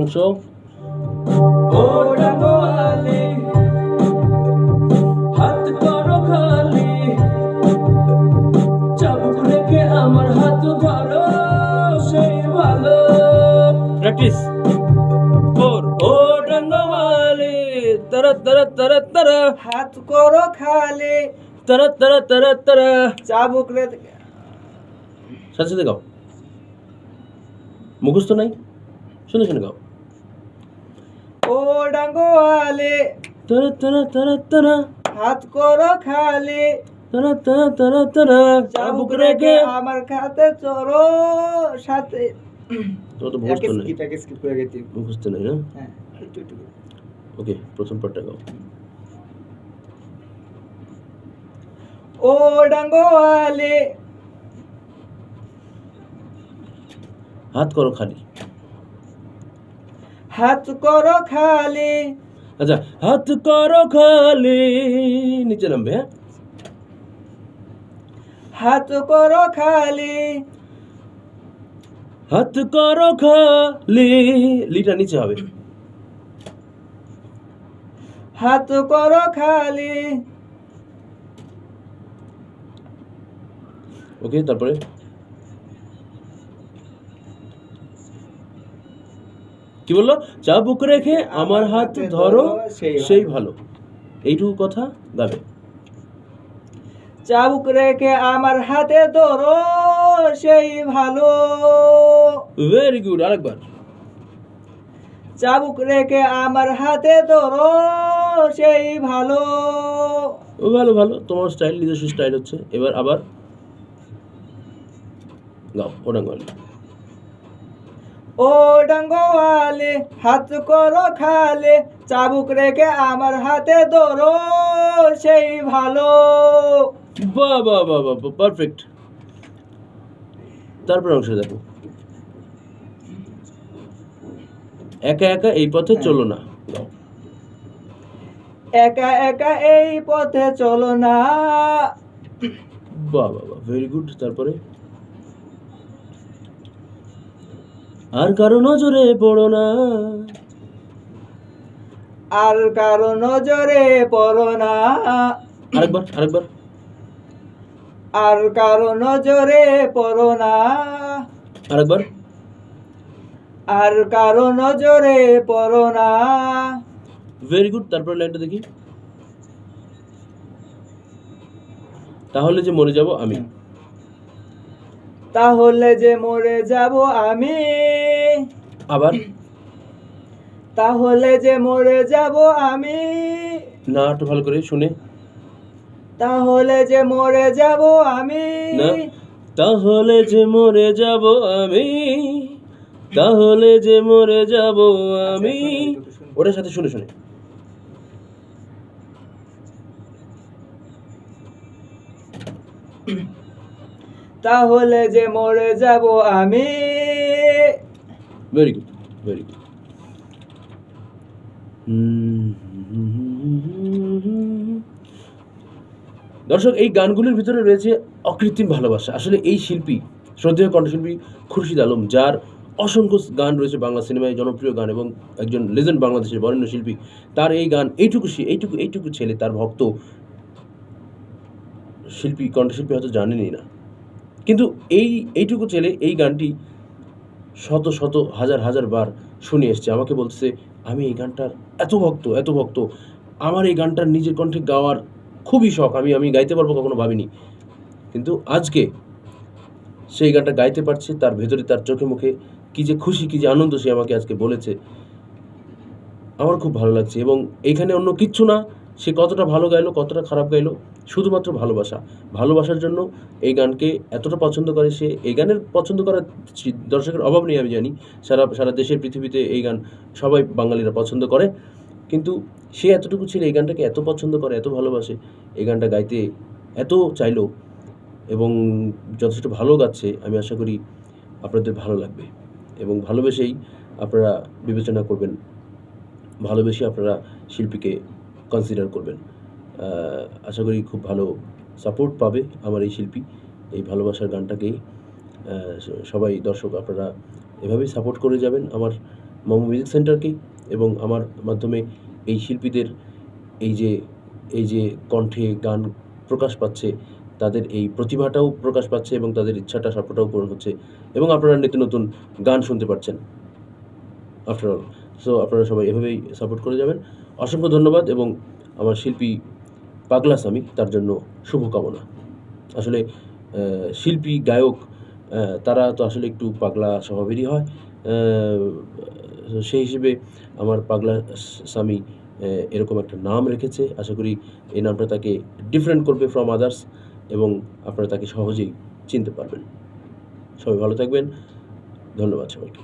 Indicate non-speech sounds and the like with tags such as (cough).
অংশ। করো খালি চাবুক রেখে আমার হাত ধরো সেই ভালো প্র্যাকটিস ফোর ও ডাঙ্গাওয়ালি তারা তারা তারা তারা হাত করো খালি। তারা তারা তারা তারা চাবুক রে সাথে সাথে গাও। মুখস্থ নাই? শুনে শুনে গাও। ও ডাঙ্গোয়ালে তারা তারা তারা তারা হাত করো খালি। তারা তারা তারা তারা চাবুক রেখে। আমার খাতে চড়ো সাথে। তো মুখস্থ নেই। স্কিপ করে গেছি। মুখস্থ নেই না? হ্যাঁ। ওকে প্রথম পার্টটা গাও। ও ডাঙ্গোয়ালে হাত করো খালি। হাত করো খালি। আচ্ছা হাত করো খালি। নিচে নামবে হ্যাঁ? হাত করো খালি। হাত করো খালি। লিটা নিচে হবে। হাত করো খালি। ওকে, তারপরে? কি বলল? চাবুক রেখে আমার হাত ধরো সেই ভালো। এইটুকু কথা গাবে চাবুক রেখে আমার হাতে ধরো সেই ভালো। ভেরি গুড আরেকবার। চাবুক রেখে আমার হাতে ধরো সেই ভালো। ভালো ভালো। তোমার স্টাইল নিজস্ব স্টাইল হচ্ছে। এবার আবার গাও ওডাঙ্গলি ও ডাঙ্গোয়ালে হাত করো খালে চাবুক রেখে আমার হাতে ধরো সেই ভালো। বাহ বাহ বাহ বাহ পারফেক্ট তারপর অংশ দেখো। একা একা এই পথে চলো না। একা একা এই পথে চলো না। বাহ বাহ ভেরি গুড তারপরে? আর কারও নজরে পড়ো না। আর কারও নজরে পড়ো না। আরেকবার আরেকবার। আর কারও নজরে পড়ো না। আরেকবার। আর কারও নজরে পড়ো না। ভেরি গুড তারপরে লাইনটা দেখি। তাহলে যে মরে যাব আমি। তাহলে যে মরে যাব আমি। আবার? তাহলে যে মরে যাব আমি। না একটু ভালো করে শুনে। তাহলে যে মরে যাব আমি। না তাহলে যে মরে যাব আমি। তাহলে যে মরে যাব আমি। ওটার সাথে শুনে শুনে। (coughs) তাহলে যে মরে যাব আমি। ভেরি গুড ভেরি গুড দর্শক, এই গানগুলির ভিতরে রয়েছে অকৃত্রিম ভালোবাসা। আসলে এই শিল্পী, শ্রদ্ধেয় কণ্ঠশিল্পী খুরশিদ আলম, যার অসংখ্য গান রয়েছে বাংলা সিনেমায়, জনপ্রিয় গান এবং একজন লেজেন্ড বাংলাদেশের বরেণ্য শিল্পী, তার এই গান, এইটুকু এইটুকু এইটুকু ছেলে, তার ভক্ত শিল্পী, কণ্ঠশিল্পী হয়তো জানেনই না। কিন্তু এই, এইটুকু ছেলে এই গানটি শত শত, হাজার হাজার বার শুনে এসছে। আমাকে বলছে আমি এই গানটার এত ভক্ত এত ভক্ত। আমার এই গানটার নিজের কণ্ঠে গাওয়ার খুবই শখ। আমি আমি গাইতে পারব কখনো ভাবিনি। কিন্তু আজকে সেই গানটা গাইতে পারছে, তার ভেতরে তার চোখে মুখে কি যে খুশি, কি যে আনন্দ সে আমাকে আজকে বলেছে। আমার খুব ভালো লাগছে এবং এইখানে অন্য কিচ্ছু না সে কতটা ভালো গাইলো, কতটা খারাপ গাইলো, শুধুমাত্র ভালোবাসা। ভালোবাসার জন্য এই গানকে এতটা পছন্দ করে সে। এই গানের পছন্দ করার দর্শকের অভাব নেই, আমি জানি। সারা সারা দেশের পৃথিবীতে এই গান সবাই বাঙালিরা পছন্দ করে। কিন্তু সে এতটুকু ছিল, এই গানটাকে এত পছন্দ করে, এত ভালোবাসে, এই গানটা গাইতে এত চাইলো এবং যথেষ্ট ভালো গাচ্ছে, আমি আশা করি আপনাদের ভালো লাগবে। এবং ভালোবেসেই আপনারা বিবেচনা করবেন। ভালোবেসে আপনারা শিল্পীকে কনসিডার করবেন। আশা করি খুব ভালো সাপোর্ট পাবে আমার এই শিল্পী। এই ভালোবাসার স- সবাই দর্শক আপনারা এভাবেই সাপোর্ট করে যাবেন আমার মম মিউজিক সেন্টারকেই এবং আমার মাধ্যমে এই শিল্পীদের এই যে এই যে কণ্ঠে গান প্রকাশ পাচ্ছে, তাদের এই প্রতিভাটাও প্রকাশ পাচ্ছে এবং তাদের ইচ্ছাটা স্বপ্নটাও পূরণ হচ্ছে এবং আপনারা নিত্য নতুন গান শুনতে পাচ্ছেন আফটার অল সো আপনারা সবাই এভাবেই সাপোর্ট করে যাবেন। অসংখ্য ধন্যবাদ এবং আমার শিল্পী পাগলা স্বামী, তার জন্য শুভকামনা। আসলে শিল্পী, গায়ক তারা তো আসলে একটু পাগলা স্বভাবেরই হয়। সেই হিসেবে আমার পাগলা স্বামী এরকম একটা নাম রেখেছে। আশা করি এই নামটা তাকে ডিফারেন্ট করবে ফ্রম আদার্স এবং আপনারা তাকে সহজেই চিনতে পারবেন। সবাই ভালো থাকবেন। ধন্যবাদ সবাইকে।